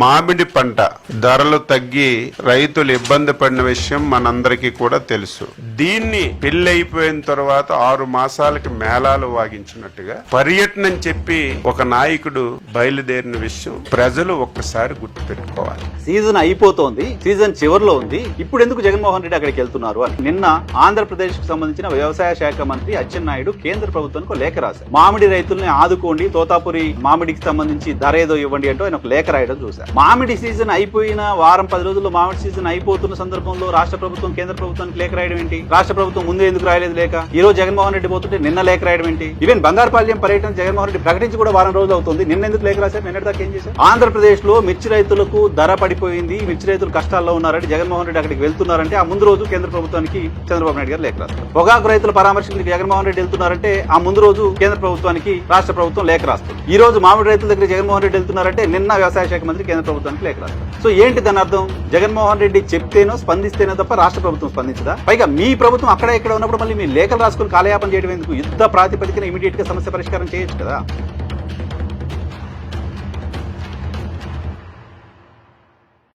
మామిడి పంట ధరలు తగ్గి రైతులు ఇబ్బంది పడిన విషయం మనందరికీ కూడా తెలుసు. దీన్ని పెళ్ళైపోయిన తర్వాత ఆరు మాసాలకి మేళాలు వాగించినట్టుగా పర్యటన చెప్పి ఒక నాయకుడు బయలుదేరిన విషయం ప్రజలు ఒక్కసారి గుర్తుపెట్టుకోవాలి. సీజన్ అయిపోతోంది సీజన్ చివరిలో ఉంది. ఇప్పుడు ఎందుకు జగన్మోహన్ రెడ్డి అక్కడికి వెళ్తున్నారు అని. నిన్న ఆంధ్రప్రదేశ్కు సంబంధించిన వ్యవసాయ శాఖ మంత్రి అచ్చెన్నాయుడు కేంద్ర ప్రభుత్వానికి లేఖ రాశారు. మామిడి రైతుల్ని ఆదుకోండి తోతాపురి మామిడికి సంబంధించి ధర ఏదో ఇవ్వండి అంటూ ఆయన ఒక లేఖ రాయడం చూశారు. మామిడి సీజన్ అయిపోయిన వారం పది రోజుల్లో మామిడి సీజన్ అయిపోతున్న సందర్భంలో రాష్ట్ర ప్రభుత్వం కేంద్ర ప్రభుత్వానికి లేఖ రాయడం ఏంటి? రాష్ట్ర ప్రభుత్వం ముందే ఎందుకు రాయలేదు లేక? ఈ రోజు జగన్మోహన్ రెడ్డి పోతుంటే నిన్న లేఖ రాయడం ఏంటి? ఈవెన్ బంగారపాల్యం పర్యటన జగన్మోహన్ రెడ్డి ప్రకటించి కూడా వారం రోజులు అవుతుంది. నిన్న ఎందుకు లేఖ రాశారు? నిన్నటి దాకా ఏం చేశారు? ఆంధ్రప్రదేశ్లో మిర్చి రైతులకు ధర పడిపోయింది. మిర్చి రైతులు కష్టాల్లో ఉన్నారంటే జగన్మోహన్ రెడ్డి అక్కడికి వెళ్తున్నారంటే ఆ ముందు రోజు కేంద్ర ప్రభుత్వానికి చంద్రబాబు నాయుడు గారు లేఖ రాస్తారు. పొగాకు రైతుల పరామర్శకు జగన్మోహన్ రెడ్డి వెళ్తున్నారంటే ఆ ముందు రోజు కేంద్ర ప్రభుత్వానికి రాష్ట్ర ప్రభుత్వం లేఖ రాస్తుంది. ఈ రోజు మామిడి రైతుల దగ్గర జగన్మోహన్ రెడ్డి వెళ్తున్నారంటే నిన్న వ్యవసాయ శాఖ మంత్రి కేంద్ర ప్రభుత్వానికి లేఖ రాస్తారు సో ఏంటి దాని అర్థం? జగన్మోహన్ రెడ్డి చెప్తేనో స్పందిస్తేనో తప్ప రాష్ట్ర ప్రభుత్వం స్పందించదా? పైగా మీ ప్రభుత్వం అక్కడ ఇక్కడ ఉన్నప్పుడు మళ్ళీ మీ లేఖలు రాసుకుని కాలయాపన చేయడం ఎందుకు? యుద్ధ ప్రాతిపదికన ఇమీడియట్గా సమస్య పరిష్కారం చేయొచ్చు కదా.